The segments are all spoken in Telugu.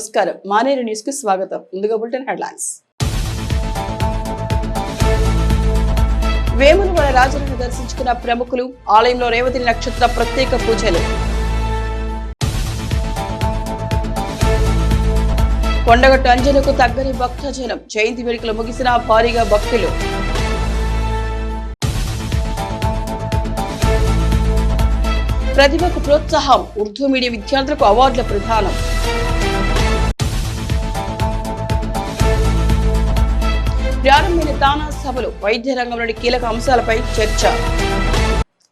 నమస్కారం. మానేరు న్యూస్కు స్వాగతం. ముందుగా బులెటిన్ హెడ్లైన్స్. వేములవాడ రాజులను దర్శించుకున్న ప్రముఖులు ఆలయంలో రేవతి నక్షత్ర ప్రత్యేక పూజలు. కొండగట్టు అంజనకు తగ్గని భక్తజనం. జయంతి వేడుకలు ముగిసిన భారీగా భక్తులు. ప్రతిభకు ప్రోత్సాహం. ఉర్దూ మీడియం విద్యార్థులకు అవార్డుల ప్రధానం ప్రారంభమైన దానా సభలు వైద్య రంగంలోని కీలక అంశాలపై చర్చ.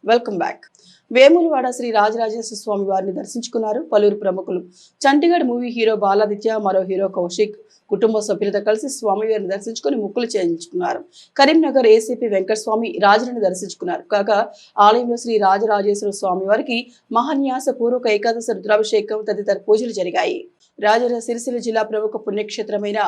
వెల్కమ్ బ్యాక్ వేములవాడ శ్రీ రాజరాజేశ్వర స్వామి వారిని దర్శించుకున్నారు పలువురు ప్రముఖులు. చండీగఢ్ మూవీ హీరో బాలాదిత్య మరో హీరో కౌశిక్ కుటుంబ సభ్యులతో కలిసి స్వామివారిని దర్శించుకుని ముక్కులు చేయించుకున్నారు. కరీంనగర్ ఏసీపీ వెంకటస్వామి రాజులను దర్శించుకున్నారు. కాగా ఆలయంలో శ్రీ రాజరాజేశ్వర స్వామి వారికి మహాన్యాస పూర్వక ఏకాదశి రుద్రాభిషేకం తదితర పూజలు జరిగాయి. రాజర సిరిసిల్ల జిల్లా ప్రముఖ పుణ్యక్షేత్రమైన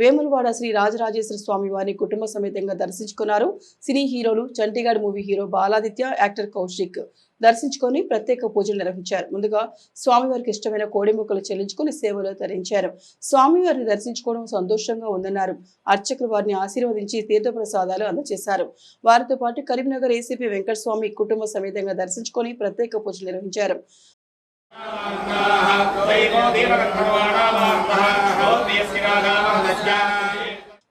వేములవాడ శ్రీ రాజరాజేశ్వర స్వామి వారిని కుటుంబ సమేతంగా దర్శించుకున్నారు. సినీ హీరోలు Chandigarh movie hero Baladitya actor Kaushik దర్శించుకొని ప్రత్యేక పూజలు నిర్వహించారు. ముందుగా స్వామివారికి ఇష్టమైన కోడి ముక్కలు చెల్లించుకొని సేవలో తరించారు. స్వామివారిని దర్శించుకోవడం సంతోషంగా ఉందన్నారు. అర్చకులు వారిని ఆశీర్వదించి తీర్థప్రసాదాలు అందజేశారు. వారితో పాటు కరీంనగర్ ఏసీపీ వెంకటస్వామి కుటుంబ సమేతంగా దర్శించుకొని ప్రత్యేక పూజలు నిర్వహించారు. दैवो देवगन्धर्वाणामार्तः भवत्यस्य राजामः दश्या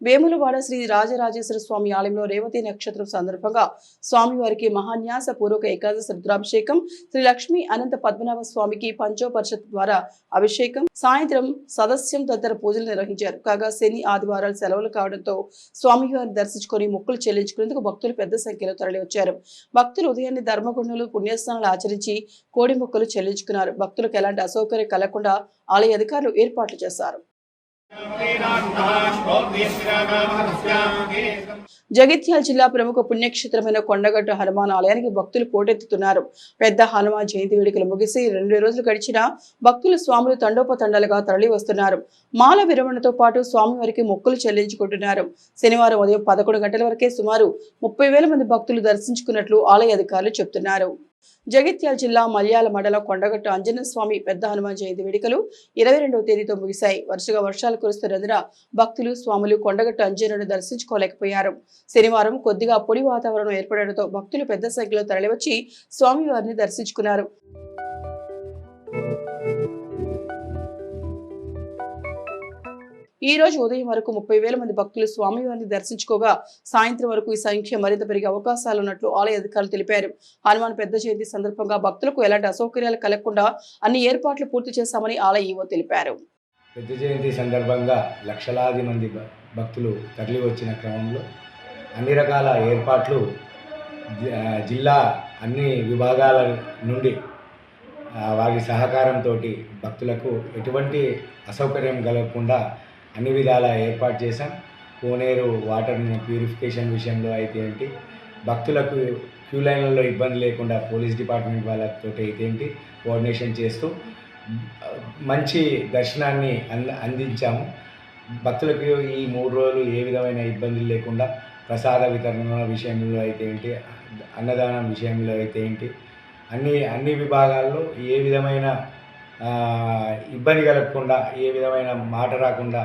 వేములవాడ శ్రీ రాజరాజేశ్వర స్వామి ఆలయంలో రేవతి నక్షత్రం సందర్భంగా స్వామివారికి మహాన్యాస పూర్వక ఏకాదశి రుద్రాభిషేకం శ్రీ లక్ష్మీ అనంత పద్మనాభ స్వామికి పంచోపరిషత్ ద్వారా అభిషేకం సాయంత్రం సదస్యం తదితర పూజలు నిర్వహించారు. కాగా శని ఆదివారాలు సెలవులు కావడంతో స్వామివారిని దర్శించుకొని మొక్కులు చెల్లించుకునేందుకు భక్తులు పెద్ద సంఖ్యలో తరలివచ్చారు. భక్తులు ఉదయాన్నే ధర్మగుణులు పుణ్యస్నానాలు ఆచరించి కోడి మొక్కలు చెల్లించుకున్నారు. భక్తులకు ఎలాంటి అసౌకర్యం కలగకుండా ఆలయ అధికారులు ఏర్పాట్లు చేశారు. జగిత్యాల జిల్లా ప్రముఖ పుణ్యక్షేత్రమైన కొండగట్టు హనుమాన్ ఆలయానికి భక్తులు పోటెత్తుతున్నారు. పెద్ద హనుమాన్ జయంతి వేడుకలు ముగిసి రెండు రోజులు గడిచినా భక్తులు స్వాములు తండోపతండాలుగా తరలి వస్తున్నారు మాల విరమణతో పాటు స్వామివారికి మొక్కులు చెల్లించుకుంటున్నారు. శనివారం ఉదయం పదకొండు గంటల వరకే సుమారు ముప్పై వేల మంది భక్తులు దర్శించుకున్నట్లు ఆలయ అధికారులు చెబుతున్నారు జగిత్యాల జిల్లా మల్యాల మండల కొండగట్టు అంజనస్వామి పెద్ద హనుమాన్ జయంతి వేడుకలు ఇరవై రెండవ తేదీతో ముగిశాయి. వరుసగా వర్షాలు కురుస్తున్నందున భక్తులు స్వాములు కొండగట్టు అంజనుడు దర్శించుకోలేకపోయారు. శనివారం కొద్దిగా పొడి వాతావరణం ఏర్పడడంతో భక్తులు పెద్ద సంఖ్యలో తరలివచ్చి స్వామివారిని దర్శించుకున్నారు. ఈ రోజు ఉదయం వరకు ముప్పై వేల మంది భక్తులు స్వామివారిని దర్శించుకోగా సాయంత్రం వరకు ఈ సంఖ్య మరింత పెరిగే అవకాశాలు ఉన్నట్లు ఆలయ అధికారులు తెలిపారు. హనుమాన్ పెద్ద జయంతి సందర్భంగా భక్తులకు ఎలాంటి అసౌకర్యాలు కలగకుండా అన్ని ఏర్పాట్లు పూర్తి చేశామని ఆలయ ఈవో తెలిపారు. పెద్ద జయంతి సందర్భంగా లక్షలాది మంది భక్తులు తరలి వచ్చిన క్రమంలో అన్ని రకాల ఏర్పాట్లు జి- జిల్లా అన్ని విభాగాల నుండి వారి సహకారంతో భక్తులకు ఎటువంటి అసౌకర్యం కలగకుండా అన్ని విధాల ఏర్పాటు చేశాం. కోనేరు వాటర్ ప్యూరిఫికేషన్ విషయంలో అయితే ఏంటి? భక్తులకు క్యూ లైన్లలో ఇబ్బంది లేకుండా పోలీస్ డిపార్ట్మెంట్ వాళ్ళతో అయితే ఏంటి? కోఆర్డినేషన్ చేస్తూ మంచి దర్శనాన్ని అంద అందించాము. భక్తులకు ఈ మూడు రోజులు ఏ విధమైన ఇబ్బందులు లేకుండా ప్రసాద వితరణ విషయంలో అయితే ఏంటి? అన్నదానం విషయంలో అయితే ఏంటి? అన్ని అన్ని విభాగాల్లో ఏ విధమైన ఇబ్బంది కలగకుండా ఏ విధమైన మాట రాకుండా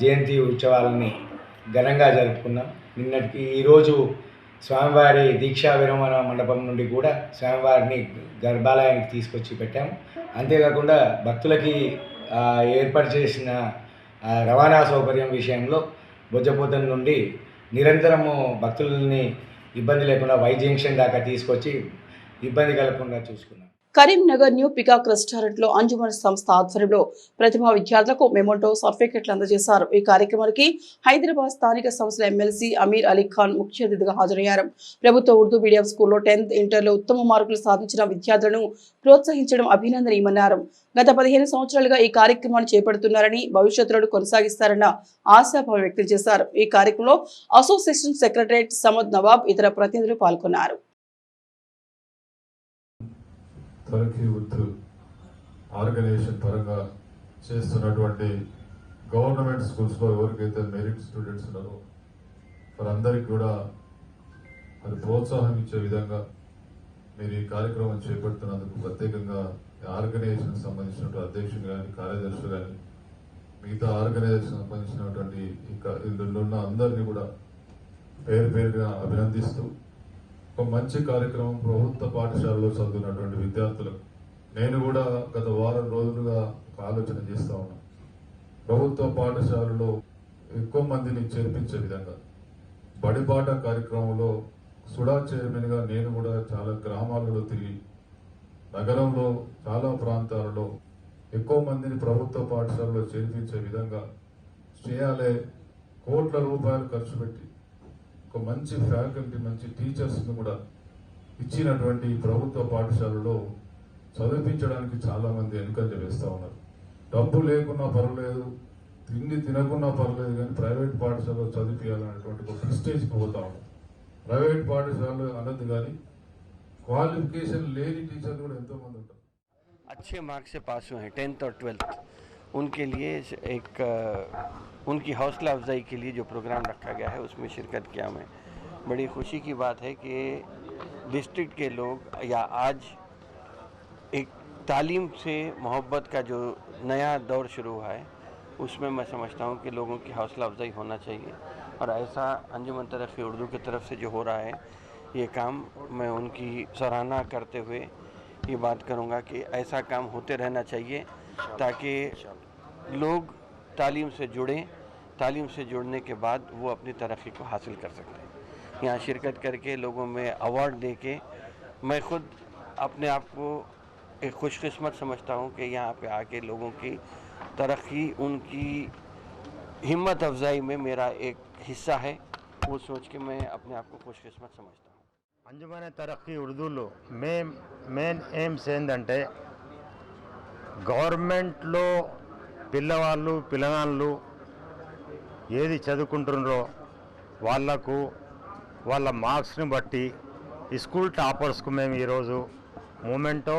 జయంతి ఉత్సవాలని ఘనంగా జరుపుకున్నాం. నిన్నటికి ఈరోజు స్వామివారి దీక్షా విరమణ మండపం నుండి కూడా స్వామివారిని గర్భాలయానికి తీసుకొచ్చి పెట్టాము. అంతేకాకుండా భక్తులకి ఏర్పాటు చేసిన రవాణా సౌకర్యం విషయంలో బొజ్జపోతం నుండి నిరంతరము భక్తులని ఇబ్బంది లేకుండా వై జంక్షన్ దాకా తీసుకొచ్చి ఇబ్బంది కలగకుండా చూసుకున్నాం. కరీంనగర్ న్యూ పికాక్ రెస్టారెంట్లో అంజుమన్ సంస్థ ఆధ్వర్యంలో ప్రతిభా విద్యార్థులకు మెమోటో సర్టిఫికెట్లు అందజేశారు. ఈ కార్యక్రమానికి హైదరాబాద్ స్థానిక సంస్థల ఎమ్మెల్సీ అమీర్ అలీ ఖాన్ ముఖ్య అతిథిగా హాజరయ్యారు. ప్రభుత్వ ఉర్దూ మీడియం స్కూల్లో టెన్త్ ఇంటర్లో ఉత్తమ మార్కులు సాధించిన విద్యార్థులను ప్రోత్సహించడం అభినందనీయమన్నారు. గత పదిహేను సంవత్సరాలుగా ఈ కార్యక్రమాన్ని చేపడుతున్నారని భవిష్యత్తులో కొనసాగిస్తారన్న ఆశాభావం వ్యక్తం చేశారు. ఈ కార్యక్రమంలో అసోసియేషన్ సెక్రటరేట్ సమద్ నవాబ్ ఇతర ప్రతినిధులు పాల్గొన్నారు. తరఖీ ఉర్దూ ఆర్గనైజేషన్ పరంగా చేస్తున్నటువంటి గవర్నమెంట్ స్కూల్స్లో ఎవరికైతే మెరిట్ స్టూడెంట్స్ ఉన్నారో వారందరికీ కూడా అది ప్రోత్సాహం ఇచ్చే విధంగా మీరు ఈ కార్యక్రమం చేపడుతున్నందుకు ప్రత్యేకంగా ఆర్గనైజేషన్ సంబంధించినటువంటి అధ్యక్షులు కానీ కార్యదర్శులు కానీ మిగతా ఆర్గనైజేషన్ సంబంధించినటువంటి ఇంకా ఇందులో ఉన్న అందరినీ కూడా పేరు పేరుగా అభినందిస్తూ ఒక మంచి కార్యక్రమం ప్రభుత్వ పాఠశాలలో చదువుతున్నటువంటి విద్యార్థులకు నేను కూడా గత వారం రోజులుగా ఒక ఆలోచన చేస్తా ఉన్నా. ప్రభుత్వ పాఠశాలలో ఎక్కువ మందిని చేర్పించే విధంగా బడిబాట కార్యక్రమంలో సుడా చైర్మన్గా నేను కూడా చాలా గ్రామాలలో తిరిగి నగరంలో చాలా ప్రాంతాలలో ఎక్కువ మందిని ప్రభుత్వ పాఠశాలలో చేర్పించే విధంగా చేయాలే కోట్ల రూపాయలు ఖర్చు పెట్టి ఒక మంచి ఫ్యాకల్టీ మంచి టీచర్స్ని కూడా ఇచ్చినటువంటి ఈ ప్రభుత్వ పాఠశాలలో చదివించడానికి చాలా మంది వెనుకంజ వేస్తూ ఉన్నారు డబ్బు లేకున్నా పర్వాలేదు తిండి తినకున్నా పర్లేదు కానీ ప్రైవేట్ పాఠశాలలో చదివించాలనేటువంటి ఒక ప్రిస్టేజ్కి పోతా ఉన్నాం ప్రైవేట్ పాఠశాలలు అనద్దు కానీ క్వాలిఫికేషన్ లేని టీచర్లు కూడా ఎంతో మంది ఉంటారు अच्छे मार्क्स से पास हुए हैं टेंथ और ट्वेल्थ उनके लिए एक अ, उनकी हौसला अफजाई के लिए जो प्रोग्राम रखा गया है उसमें शिरकत किया मैं। बड़ी खुशी की बात है कि डिस्ट्रिक्ट के लोग या आज एक तालीम से मोहब्बत का जो नया दौर शुरू हुआ है उसमें मैं समझता हूँ कि लोगों की हौसला अफजाई होना चाहिए। और ऐसा अंजुमन तरक्की उर्दू की तरफ़ से जो हो रहा है ये काम मैं उनकी सराहना करते हुए ये बात करूँगा कि ऐसा काम होते रहना चाहिए ताकि लोग तालीम से जुड़ें तालीम से जुड़ने के बाद वो अपनी तरक्की को हासिल कर सकते हैं यहाँ शिरकत करके लोगों में अवार्ड दे के मैं खुद अपने आप को एक खुशकिस्मत समझता हूँ कि यहाँ पे आके लोगों की तरक्की उनकी हिम्मत अफजाई में मेरा एक हिस्सा है वो सोच के मैं अपने आप को खुशकिस्मत समझता हूँ అంజుమనే తరక్కి ఉర్దూలో మేం మెయిన్ ఎయిమ్స్ ఏంటంటే గవర్నమెంట్లో పిల్లవాళ్ళు పిల్లగాళ్ళు ఏది చదువుకుంటున్నారో వాళ్ళకు వాళ్ళ మార్క్స్ని బట్టి ఈ స్కూల్ టాపర్స్కు మేము ఈరోజు మూమెంటో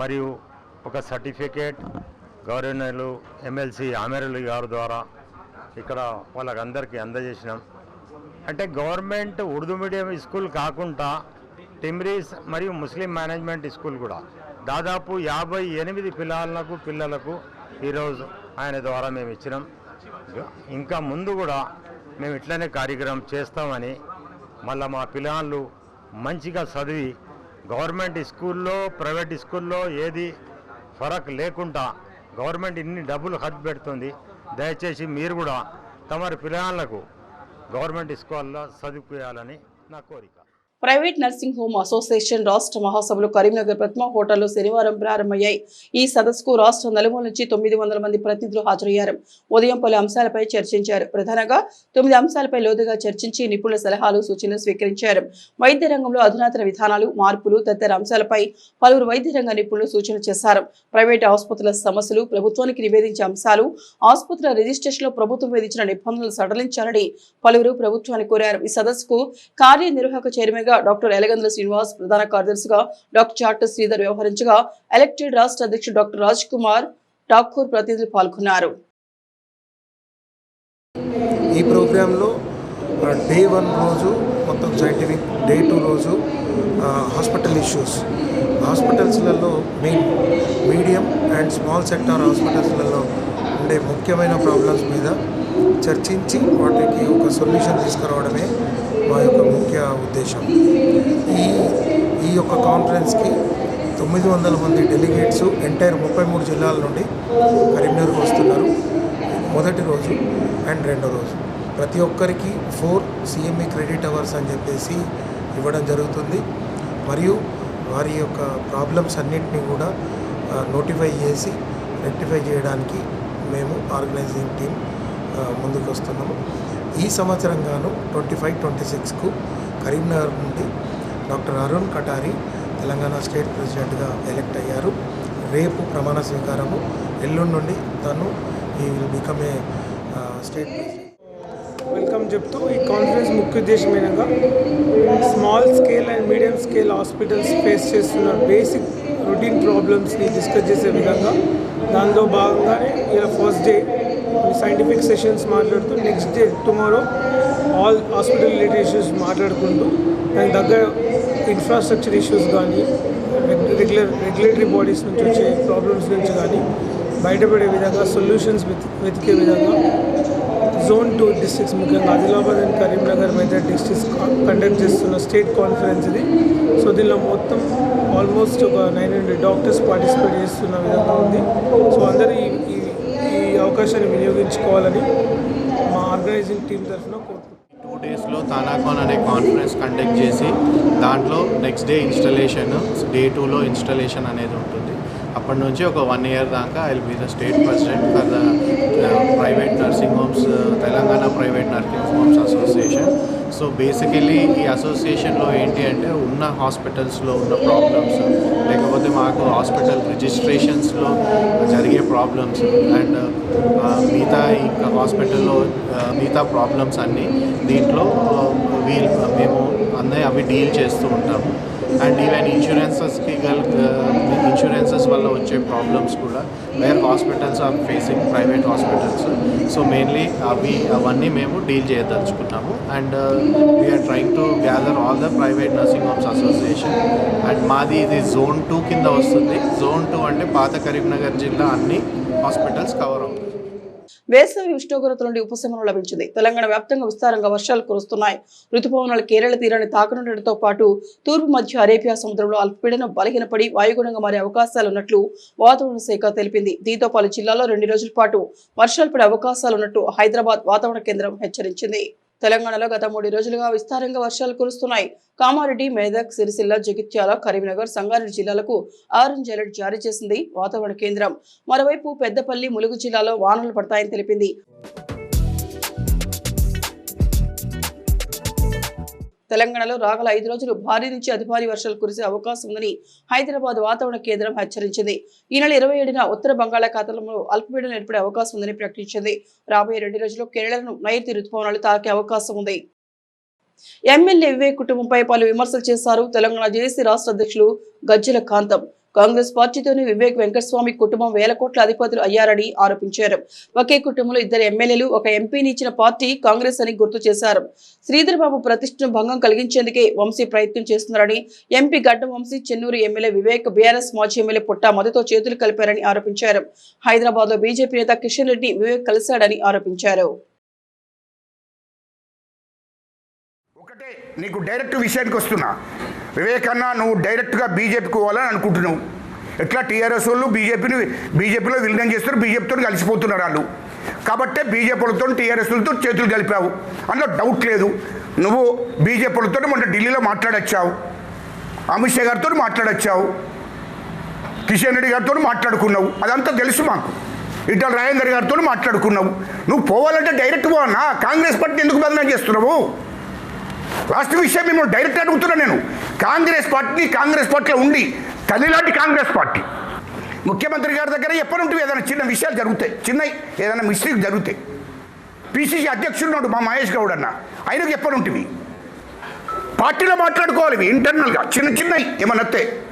మరియు ఒక సర్టిఫికేట్ గవర్నర్లు ఎమ్మెల్సీ ఆమెరలు గారు ద్వారా ఇక్కడ వాళ్ళకందరికీ అందజేసినాం. అంటే గవర్నమెంట్ ఉర్దూ మీడియం స్కూల్ కాకుండా టిమ్రీస్ మరియు ముస్లిం మేనేజ్మెంట్ స్కూల్ కూడా దాదాపు యాభై ఎనిమిది పిల్లలకు పిల్లలకు ఈరోజు ఆయన ద్వారా మేము ఇచ్చినాం. ఇంకా ముందు కూడా మేము ఇట్లనే కార్యక్రమం చేస్తామని మళ్ళీ మా పిల్లలు మంచిగా చదివి గవర్నమెంట్ స్కూల్లో ప్రైవేట్ స్కూల్లో ఏది ఫరక్ లేకుండా గవర్నమెంట్ ఇన్ని డబ్బులు ఖర్చు పెడుతుంది. దయచేసి మీరు కూడా తమరి పిల్లలకు గవర్నమెంట్ స్కూల్లో చదువుకోవాలని నా కోరిక. ప్రైవేట్ నర్సింగ్ హోమ్ అసోసియేషన్ రాష్ట్ర మహాసభలు కరీంనగర్ ప్రతిమ హోటల్లో శనివారం ప్రారంభమయ్యాయి. ఈ సదస్సుకు రాష్ట్ర నలుమూల నుంచి తొమ్మిది వందల మంది ప్రతినిధులు హాజరయ్యారు. ఉదయం పలు అంశాలపై చర్చించారు. ప్రధానంగా తొమ్మిది అంశాలపై లోతుగా చర్చించి నిపుణుల సలహాలు సూచనలు స్వీకరించారు. వైద్య రంగంలో అధునాతన విధానాలు మార్పులు తదితర అంశాలపై పలువురు వైద్య రంగ నిపుణులు సూచనలు చేశారు. ప్రైవేట్ ఆసుపత్రుల సమస్యలు ప్రభుత్వానికి నివేదించే అంశాలు ఆసుపత్రుల రిజిస్ట్రేషన్లో ప్రభుత్వం విధించిన నిబంధనలు సడలించాలని పలువురు ప్రభుత్వాన్ని కోరారు. ఈ సదస్సుకు కార్యనిర్వాహక చైర్మన్ గా డాక్టర్ ఎలగంద్ర శ్రీనివాస్ ప్రధాన కార్యదర్శిగా డాక్టర్ చాట శ్రీధర్ వ్యవహరించగా ఎలక్టెడ్ రాష్ట్ర అధ్యక్షుడు డాక్టర్ రాజ్ కుమార్ ఠాకూర్ ప్రతినిధులు పాల్గొన్నారు. ఈ ప్రోగ్రాంలో డే వన్ రోజు మొత్తం సైంటిఫిక్ డే టూ రోజు hospital issues. హాస్పిటల్స్లలో main medium and small sector హాస్పిటల్స్లలో ఉండే ముఖ్యమైన ప్రాబ్లమ్స్ మీద చర్చించి వాటికి ఒక సొల్యూషన్ తీసుకురావడమే మా యొక్క ముఖ్య ఉద్దేశం. ఈ ఈ యొక్క కాన్ఫరెన్స్కి తొమ్మిది వందల మంది డెలిగేట్స్ ఎంటైర్ ముప్పై మూడు జిల్లాల నుండి కరీంనగర్కి వస్తున్నారు. మొదటి రోజు అండ్ రెండో రోజు. ప్రతి ఒక్కరికి ఫోర్ సిఎంఈ క్రెడిట్ అవర్స్ అని చెప్పేసి ఇవ్వడం జరుగుతుంది. మరియు వారి యొక్క ప్రాబ్లమ్స్ అన్నింటినీ కూడా నోటిఫై చేసి రెక్టిఫై చేయడానికి మేము ఆర్గనైజింగ్ టీం ముందుకు వస్తున్నాము. ఈ సంవత్సరం గాను ట్వంటీ ఫైవ్ ట్వంటీ సిక్స్కు కరీంనగర్ నుండి డాక్టర్ అరుణ్ కటారి తెలంగాణ స్టేట్ ప్రెసిడెంట్గా ఎలెక్ట్ అయ్యారు. రేపు ప్రమాణ స్వీకారము. ఎల్లుండి నుండి తను ఈ will become a state welcome చెప్తూ ఈ కాన్ఫరెన్స్ ముఖ్య ఉద్దేశం small scale and medium scale hospitals face చేస్తున్న బేసిక్ రొటీన్ ప్రాబ్లమ్స్ని డిస్కస్ చేసే విధంగా దానిలో భాగంగానే ఇలా ఫస్ట్ డే సైంటిఫిక్ సెషన్స్ మాట్లాడుతూ next day tomorrow all hospital related issues మాట్లాడుకుంటూ దాని దగ్గర ఇన్ఫ్రాస్ట్రక్చర్ ఇష్యూస్ కానీ రెగ్యులర్ రెగ్యులేటరీ బాడీస్ నుంచి వచ్చే ప్రాబ్లమ్స్ నుంచి కానీ బయటపడే విధంగా సొల్యూషన్స్ వెతికే విధంగా జోన్ టూ డిస్ట్రిక్ట్స్ ముఖ్యంగా Adilabad and Karimnagar Medak districts conduct చేస్తున్న స్టేట్ కాన్ఫరెన్స్ ఇది. సో దీనిలో మొత్తం ఆల్మోస్ట్ ఒక నైన్ హండ్రెడ్ డాక్టర్స్ పార్టిసిపేట్ చేస్తున్న విధంగా ఉంది. సో అందరూ ఈ అవకాశాన్ని వినియోగించుకోవాలని మా ఆర్గనైజింగ్ టీం తరఫున కోరుకుంటున్నాను టూ డేస్లో తానాకాన్ అనే కాన్ఫరెన్స్ కండక్ట్ చేసి దాంట్లో నెక్స్ట్ డే ఇన్స్టలేషన్ డే టూలో ఇన్స్టలేషన్ అనేది ఉంటుంది. అప్పటి నుంచి ఒక వన్ ఇయర్ దాకా I will be the state president for the private nursing homes Telangana private nursing homes association so basically ఈ అసోసియేషన్లో ఏంటి అంటే ఉన్న హాస్పిటల్స్లో ఉన్న ప్రాబ్లమ్స్ లేకపోతే మాకు హాస్పిటల్ రిజిస్ట్రేషన్స్లో జరిగే ప్రాబ్లమ్స్ అండ్ మిగతా ఇంకా హాస్పిటల్లో మిగతా ప్రాబ్లమ్స్ అన్నీ దీంట్లో వీల్ మేము అన్నీ అవి డీల్ చేస్తూ ఉంటాము. అండ్ ఈవెన్ ఇన్సూరెన్సెస్కి గల్ ఇన్సూరెన్సెస్ వల్ల వచ్చే ప్రాబ్లమ్స్ కూడా where hospitals are facing private hospitals. So mainly అవి అవన్నీ మేము deal చేయదలుచుకున్నాము. And we are trying to gather all the private nursing homes association and మాది ఇది జోన్ టూ కింద వస్తుంది. జోన్ టూ అంటే పాత కరీంనగర్ జిల్లా అన్ని హాస్పిటల్స్ కవర్ అవుతుంది వేసవి ఉష్ణోగ్రత నుండి ఉపశమనం లభించింది. తెలంగాణ వ్యాప్తంగా విస్తారంగా వర్షాలు కురుస్తున్నాయి. ఋతుపవనాలు కేరళ తీరాన్ని తాకనుండటంతో పాటు తూర్పు మధ్య అరేబియా సముద్రంలో అల్పపీడనం బలహీనపడి వాయుగుణంగా మారే అవకాశాలు ఉన్నట్లు వాతావరణ శాఖ తెలిపింది. దీంతో పలు జిల్లాల్లో రెండు రోజుల పాటు వర్షాలు పడే అవకాశాలున్నట్టు హైదరాబాద్ వాతావరణ కేంద్రం హెచ్చరించింది. తెలంగాణలో గత మూడు రోజులుగా విస్తారంగా వర్షాలు కురుస్తున్నాయి. కామారెడ్డి మేదక్ సిరిసిల్ల జగిత్యాల కరీంనగర్ సంగారెడ్డి జిల్లాలకు ఆరెంజ్ అలర్ట్ జారీ చేసింది వాతావరణ కేంద్రం. మరోవైపు పెద్దపల్లి ములుగు జిల్లాలో వానలు పడతాయని తెలిపింది. తెలంగాణలో రాగల ఐదు రోజులు భారీ నుంచి అతి భారీ వర్షాలు కురిసే అవకాశం ఉందని హైదరాబాద్ వాతావరణ కేంద్రం హెచ్చరించింది. ఈ నెల ఇరవై ఏడున ఉత్తర బంగాళాఖాతంలో అల్పపీడనం ఏర్పడే అవకాశం ఉందని ప్రకటించింది. రాబోయే రెండు రోజుల్లో కేరళను నైరుతి రుతుపవనాలు తాకే అవకాశం ఉంది. ఎమ్మెల్యే వివేక్ కుటుంబంపై పలు విమర్శలు చేశారు తెలంగాణ జేసీ రాష్ట్ర అధ్యక్షులు గజ్జల కాంతం. కాంగ్రెస్ పార్టీతోనే వివేక్ వెంకటస్వామి కుటుంబం వేల కోట్ల అధిపతులు అయ్యారని ఆరోపించారు. ఒకే కుటుంబంలో ఇద్దరు ఎమ్మెల్యేలు ఒక ఎంపీని ఇచ్చిన పార్టీ కాంగ్రెస్ అని గుర్తు చేశారు. శ్రీధర్ బాబు ప్రతిష్టను భంగం కలిగించేందుకే వంశీ ప్రయత్నం చేస్తున్నారని MP Gaddam Vamsi Chennur MLA Vivek BRS మాజీ ఎమ్మెల్యే పుట్ట మద్దతుతో చేతులు కలిపారని ఆరోపించారు. హైదరాబాద్లో బీజేపీ నేత కిషన్ రెడ్డి వివేక్ కలిశాడని ఆరోపించారు. ఒకటే నీకు డైరెక్ట్ విషయానికి వస్తున్నా. వివేకన్న నువ్వు డైరెక్ట్గా బీజేపీకి పోవాలని అనుకుంటున్నావు. ఎట్లా టీఆర్ఎస్ వాళ్ళు బీజేపీని బీజేపీలో విలీనం చేస్తారు బీజేపీతో కలిసిపోతున్నారు వాళ్ళు. కాబట్టే బీజేపీలతో టీఆర్ఎస్లతో చేతులు కలిపావు. అందులో డౌట్ లేదు. నువ్వు బీజేపీలతో మొన్న ఢిల్లీలో మాట్లాడొచ్చావు. అమిత్ షా గారితో మాట్లాడొచ్చావు. కిషన్ రెడ్డి గారితో మాట్లాడుకున్నావు. అదంతా తెలుసు మాకు. ఇటల రాజేందర్ గారితో మాట్లాడుకున్నావు. నువ్వు పోవాలంటే డైరెక్ట్ పోవన్నా కాంగ్రెస్ పార్టీ ఎందుకు బదనాం చేస్తున్నావు? లాస్ట్ విషయం మేము డైరెక్ట్ అడుగుతున్నా నేను. కాంగ్రెస్ పార్టీని కాంగ్రెస్ పార్టీలో ఉండి తల్లిలాంటి కాంగ్రెస్ పార్టీ. ముఖ్యమంత్రి గారి దగ్గర ఎప్పటి ఏదైనా చిన్న విషయాలు జరుగుతాయి. చిన్న ఏదైనా మిస్టేక్ జరుగుతాయి. పిసిసి అధ్యక్షుడు మా మహేష్ గౌడ్ అన్న. ఆయనకు ఎప్పటి ఉంటుంది పార్టీలో మాట్లాడుకోవాలి ఇవి ఇంటర్నల్గా చిన్న చిన్నవి ఏమన్నా వస్తే.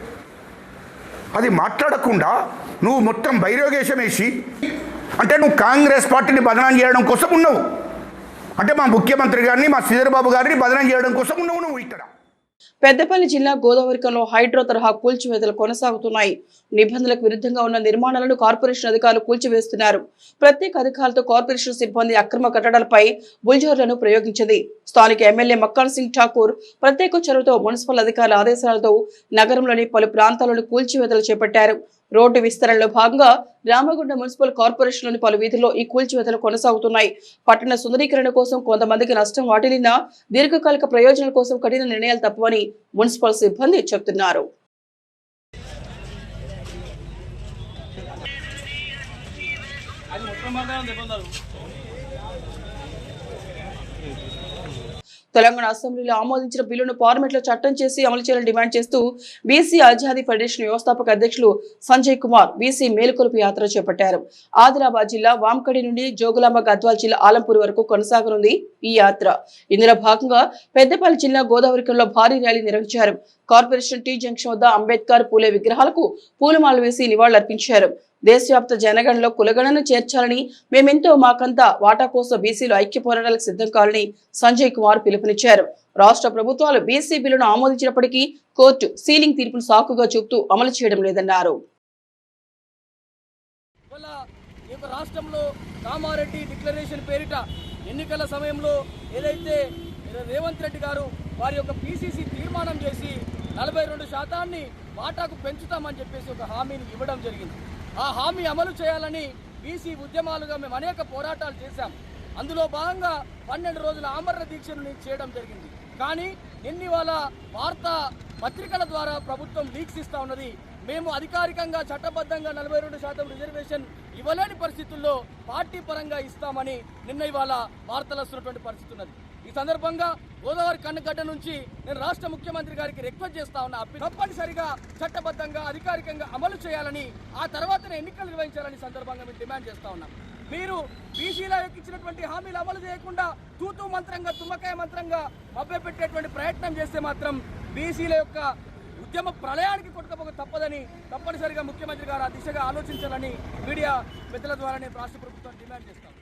అది మాట్లాడకుండా నువ్వు మొత్తం భైరోగేశం వేసి అంటే నువ్వు కాంగ్రెస్ పార్టీని బదనాం చేయడం కోసం ఉన్నావు. అంటే మా ముఖ్యమంత్రి గారిని మా శ్రీధరబాబు గారిని బదనం చేయడం కోసం నువ్వు నువ్వు ఇక్కడ. పెద్దపల్లి జిల్లా గోదావరికంలో హైడ్రో తరహా కూల్చివేతలు కొనసాగుతున్నాయి. నిబంధనలకు విరుద్ధంగా ఉన్న నిర్మాణాలను కార్పొరేషన్ అధికారులు కూల్చివేస్తున్నారు. ప్రత్యేక అధికారులతో కార్పొరేషన్ సిబ్బంది అక్రమ కట్టడాలపై బుల్జోర్లను ప్రయోగించింది. స్థానిక ఎమ్మెల్యే మక్కాన్ సింగ్ ఠాకూర్ ప్రత్యేక చొరవతో మున్సిపల్ అధికారుల ఆదేశాలతో నగరంలోని పలు ప్రాంతాలను కూల్చివేతలు చేపట్టారు. రోడ్డు విస్తరణలో భాగంగా రామగుండ మున్సిపల్ కార్పొరేషన్లోని పలు వీధుల్లో ఈ కూల్చివేతలు కొనసాగుతున్నాయి. పట్టణ సుందరీకరణ కోసం కొంతమందికి నష్టం వాటిల్లినా దీర్ఘకాలిక ప్రయోజనాల కోసం కఠిన నిర్ణయాలు తప్పవని మున్సిపల్ సిబ్బంది చెబుతున్నారు తెలంగాణ అసెంబ్లీలో ఆమోదించిన బిల్లును పార్లమెంట్లో చట్టం చేసి అమలు చేయాలని డిమాండ్ చేస్తూ బీసీ ఆజాదీ ఫెడరేషన్ వ్యవస్థాపక అధ్యక్షులు సంజయ్ కుమార్ బీసీ మేలుకొలుపు యాత్ర చేపట్టారు. ఆదిలాబాద్ జిల్లా వాంకడి నుండి జోగులాంబ గద్వాల్ జిల్లా ఆలంపూర్ వరకు కొనసాగనుంది ఈ యాత్ర. ఇందులో భాగంగా పెద్దపల్లి జిల్లా గోదావరికంలో భారీ ర్యాలీ నిర్వహించారు. కార్పొరేషన్ టీ జంక్షన్ వద్ద అంబేద్కర్ పూలే విగ్రహాలకు పూలమాలు వేసి నివాళులర్పించారు. దేశవ్యాప్త జనగణలో కులగణను చేర్చాలని మేమెంతో మాకంతా వాటా కోసం బీసీలు ఐక్య పోరాటాలకు సిద్ధం కావాలని సంజయ్ కుమార్ పిలుపునిచ్చారు. రాష్ట్ర ప్రభుత్వాలు బీసీ బిల్లును ఆమోదించినప్పటికీ కోర్టు సీలింగ్ తీర్పును సాకుగా చూపుతూ అమలు చేయడం లేదన్నారు. ఈ యొక్క రాష్ట్రంలో కామారెడ్డి డిక్లరేషన్ పేరిట ఎన్నికల సమయంలో ఏదైతే రేవంత్ రెడ్డి గారు వారి యొక్క పీసీసీ తీర్మానం చేసి నలభై రెండు శాతాన్ని వాటాకు పెంచుతామని చెప్పేసి ఒక హామీని ఇవ్వడం జరిగింది. ఆ హామీ అమలు చేయాలని బీసీ ఉద్యమాలుగా మేము అనేక పోరాటాలు చేశాం. అందులో భాగంగా పన్నెండు రోజుల ఆమరణ దీక్షను నేను చేయడం జరిగింది. కానీ నిన్న ఇవాళ వార్తా పత్రికల ద్వారా ప్రభుత్వం లీక్స్ ఉన్నది. మేము అధికారికంగా చట్టబద్ధంగా నలభై రెండు శాతం రిజర్వేషన్ ఇవ్వలేని పరిస్థితుల్లో పార్టీ పరంగా ఇస్తామని నిన్న ఇవాళ వార్తలు వస్తున్నటువంటి పరిస్థితి ఉన్నది. ఈ సందర్భంగా గోదావరి కన్నగడ్డ నుంచి నేను రాష్ట్ర ముఖ్యమంత్రి గారికి రిక్వెస్ట్ చేస్తా ఉన్నా. తప్పనిసరిగా చట్టబద్ధంగా అధికారికంగా అమలు చేయాలని ఆ తర్వాతనే ఎన్నికలు నిర్వహించాలని సందర్భంగా మేము డిమాండ్ చేస్తా ఉన్నాం. మీరు బీసీల యొక్క ఇచ్చినటువంటి హామీలు అమలు చేయకుండా తూతూ మంత్రంగా తుమ్మకాయ మంత్రంగా మభ్యపెట్టేటువంటి ప్రయత్నం చేస్తే మాత్రం బీసీల యొక్క ఉద్యమ ప్రళయానికి కొట్టుకపోక తప్పదని తప్పనిసరిగా ముఖ్యమంత్రి గారు ఆ దిశగా ఆలోచించాలని మీడియా పెద్దల ద్వారా నేను రాష్ట్ర ప్రభుత్వం డిమాండ్ చేస్తాను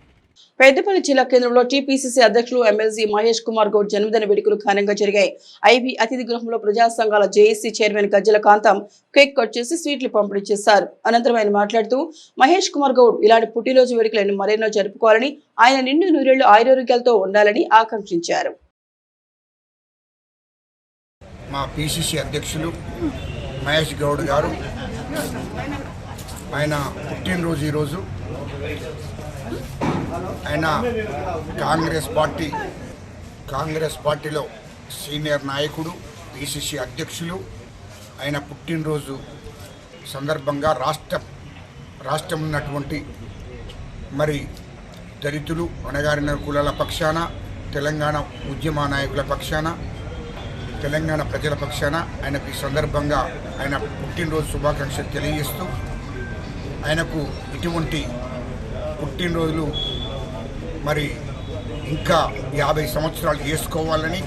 పెద్దపల్లి జిల్లా కేంద్రంలో టీపీసీసీ అధ్యక్షులు ఎమ్మెల్సీ మహేష్ కుమార్ గౌడ్ జన్మదిన వేడుకలు ఘనంగా జరిగాయి. ఐబీ అతిథి గృహంలో ప్రజా సంఘాల JAC chairman Gajjala Kantham cake cut చేసి స్వీట్లు పంపిణీ చేశారు. అనంతరం ఆయన మాట్లాడుతూ మహేష్ కుమార్ గౌడ్ ఇలాంటి పుట్టినరోజు వేడుకలను మరెన్నో జరుపుకోవాలని ఆయన నిండు నూరేళ్ళు ఆయురోగ్యాలతో ఉండాలని ఆకాంక్షించారు. మా పిసిసి అధ్యక్షులు మహేష్ గౌడ్ గారు ఆయన పుట్టినరోజు ఈరోజు ఆయన కాంగ్రెస్ పార్టీ కాంగ్రెస్ పార్టీలో సీనియర్ నాయకుడు పిసిసి అధ్యక్షులు. ఆయన పుట్టినరోజు సందర్భంగా రాష్ట్ర రాష్ట్రం ఉన్నటువంటి మరి దళితులు అణగారిన కులాల పక్షాన తెలంగాణ ఉద్యమ నాయకుల పక్షాన తెలంగాణ ప్రజల పక్షాన ఆయనకు ఈ సందర్భంగా ఆయన పుట్టినరోజు శుభాకాంక్షలు తెలియజేస్తూ ఆయనకు ఇటువంటి పుట్టినరోజులు మరి ఇంకా యాభై సంవత్సరాలు చేసుకోవాలని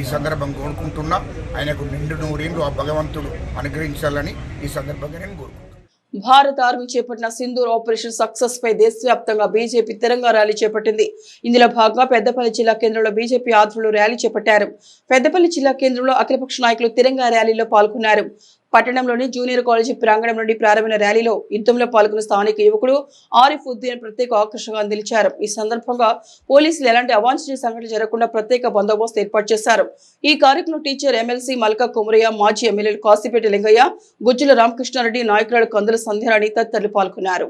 ఈ సందర్భం కోరుకుంటున్నా. ఆయనకు నిండు నూరేళ్ళు ఆ భగవంతుడు అనుగ్రహించాలని ఈ సందర్భంగా నేను కోరుకుంటున్నాను భారత ఆర్మీ చేపట్టిన సింధూర్ ఆపరేషన్ సక్సెస్ పై దేశవ్యాప్తంగా బీజేపీ తిరంగా ర్యాలీ చేపట్టింది. ఇందులో భాగంగా పెద్దపల్లి జిల్లా కేంద్రంలో బీజేపీ ఆధ్వర్యంలో ర్యాలీ చేపట్టారు. పెద్దపల్లి జిల్లా కేంద్రంలో అఖిలపక్ష నాయకులు తిరంగా ర్యాలీలో పాల్గొన్నారు. పట్టణంలోని జూనియర్ కాలేజీ ప్రాంగణం నుండి ప్రారంభమైన ర్యాలీలో యుద్ధంలో పాల్గొన్న స్థానిక యువకుడు ఆరిఫ్ ఉద్దీన్ ప్రత్యేక ఆకర్షణగా నిలిచారు. ఈ సందర్భంగా పోలీసులు ఎలాంటి అవాంఛనీయ సంఘటనలు జరగకుండా ప్రత్యేక బందోబస్తు ఏర్పాటు చేశారు. ఈ కార్యక్రమం టీచర్ ఎమ్మెల్సీ మల్కా కుమరయ్య మాజీ ఎమ్మెల్యేలు కాసిపేట లింగయ్య గుజ్జుల రామకృష్ణారెడ్డి నాయకురాడు కందుల సంధ్యారాణి తదితరులు పాల్గొన్నారు.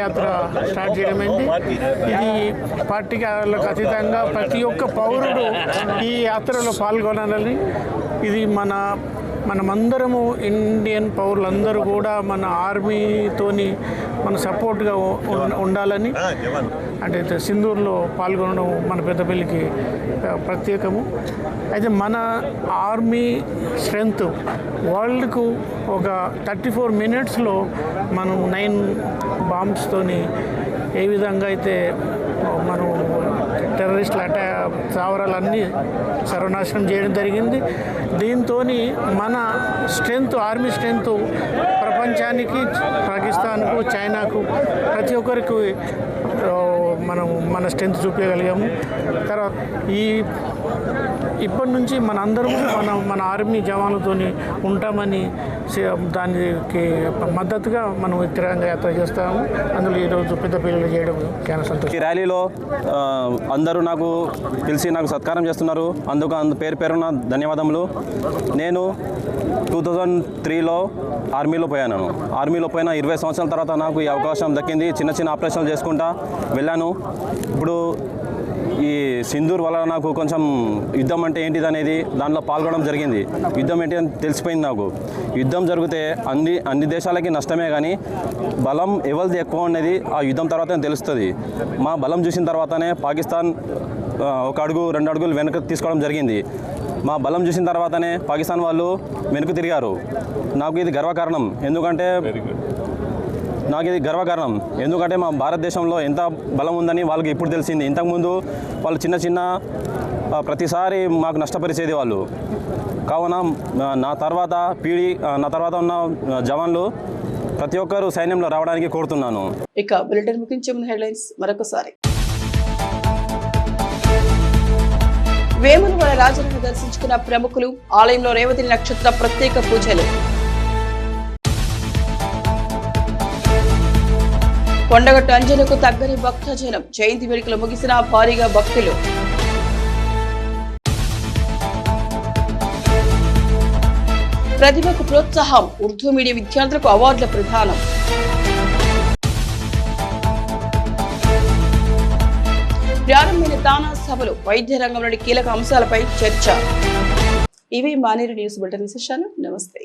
యాత్ర స్టార్ట్ చేయడమైంది. ఇది పార్టీలకు అతీతంగా ప్రతి ఒక్క పౌరుడు ఈ యాత్రలో పాల్గొనాలని ఇది మన మనమందరము ఇండియన్ పౌరులందరూ కూడా మన ఆర్మీతోని మన సపోర్ట్గా ఉండాలని అంటే సింధూర్లో పాల్గొనడం మన పెద్దపల్లికి ప్రత్యేకము. అయితే మన ఆర్మీ స్ట్రెంగ్త్ వరల్డ్కు ఒక థర్టీ ఫోర్ మినిట్స్లో మనం నైన్ బాంబ్స్తోని ఏ విధంగా అయితే మనం టెర్రరిస్టులు అటా స్థావరాలన్నీ సర్వనాశనం చేయడం జరిగింది. దీంతో మన స్ట్రెంగ్త్ ఆర్మీ స్ట్రెంగ్త్ ప్రపంచానికి పాకిస్తాన్కు చైనాకు ప్రతి ఒక్కరికి మనం మన స్ట్రెంగ్త్ చూపించగలిగాము తర్వాత ఈ ఇప్పటి నుంచి మన అందరం మన మన ఆర్మీ జవాన్లతో ఉంటామని దానికి మద్దతుగా మనం ఈ తిరంగ యాత్ర చేస్తాము. అందులో ఈరోజు పెద్ద పిల్లలు చేయడం చాలా సంతోషం. ఈ ర్యాలీలో అందరూ నాకు పిలిచి నాకు సత్కారం చేస్తున్నారు. అందుకు అందు పేరు పేరున ధన్యవాదములు. నేను టూ థౌజండ్ త్రీలో ఆర్మీలో పోయాను. ఆర్మీలో పోయిన ఇరవై సంవత్సరాల తర్వాత నాకు ఈ అవకాశం దక్కింది. చిన్న చిన్న ఆపరేషన్లు చేసుకుంటా వెళ్ళాను. ఇప్పుడు ఈ సింధూర్ వల్ల నాకు కొంచెం యుద్ధం అంటే ఏంటిది అనేది దాంట్లో పాల్గొనడం జరిగింది. యుద్ధం ఏంటి అని తెలిసిపోయింది నాకు. యుద్ధం జరిగితే అన్ని అన్ని దేశాలకి నష్టమే కానీ బలం ఎవరిది ఎక్కువ అనేది ఆ యుద్ధం తర్వాతనే తెలుస్తుంది. మా బలం చూసిన తర్వాతనే పాకిస్తాన్ ఒక అడుగు రెండు అడుగులు వెనక తీసుకోవడం జరిగింది. మా బలం చూసిన తర్వాతనే పాకిస్తాన్ వాళ్ళు వెనుక తిరిగారు. నాకు ఇది గర్వకారణం. ఎందుకంటే నాకు ఇది గర్వకారణం. ఎందుకంటే మా భారతదేశంలో ఎంత బలం ఉందని వాళ్ళకి ఇప్పుడు తెలిసింది. ఇంతకుముందు వాళ్ళు చిన్న చిన్న ప్రతిసారి మాకు నష్టపరిచేది వాళ్ళు. కావున నా తర్వాత పీడి నా తర్వాత ఉన్న జవాన్లు ప్రతి ఒక్కరూ సైన్యంలో రావడానికి కోరుతున్నాను. ఇక బులెటిన్ ముగించే ముందు హెడ్లైన్స్ మరొకసారి. వేములవాడ రాజులను దర్శించుకున్న ప్రముఖులు ఆలయంలో రేవతి నక్షత్ర ప్రత్యేక పూజలు. కొండగట్టు అంజనకు తగ్గని భక్తజనం. జయంతి వేడుకలు ముగిసిన భారీగా భక్తులు. ప్రతిభకు ప్రోత్సాహం. ఉర్దూ మీడియం విద్యార్థులకు అవార్డుల ప్రధానం ప్రారంభమైన దానా సభలు వైద్య రంగంలోని కీలక అంశాలపై చర్చ. ఇవి మానేరు న్యూస్ బులెటిన్ విశేషాలు నమస్తే.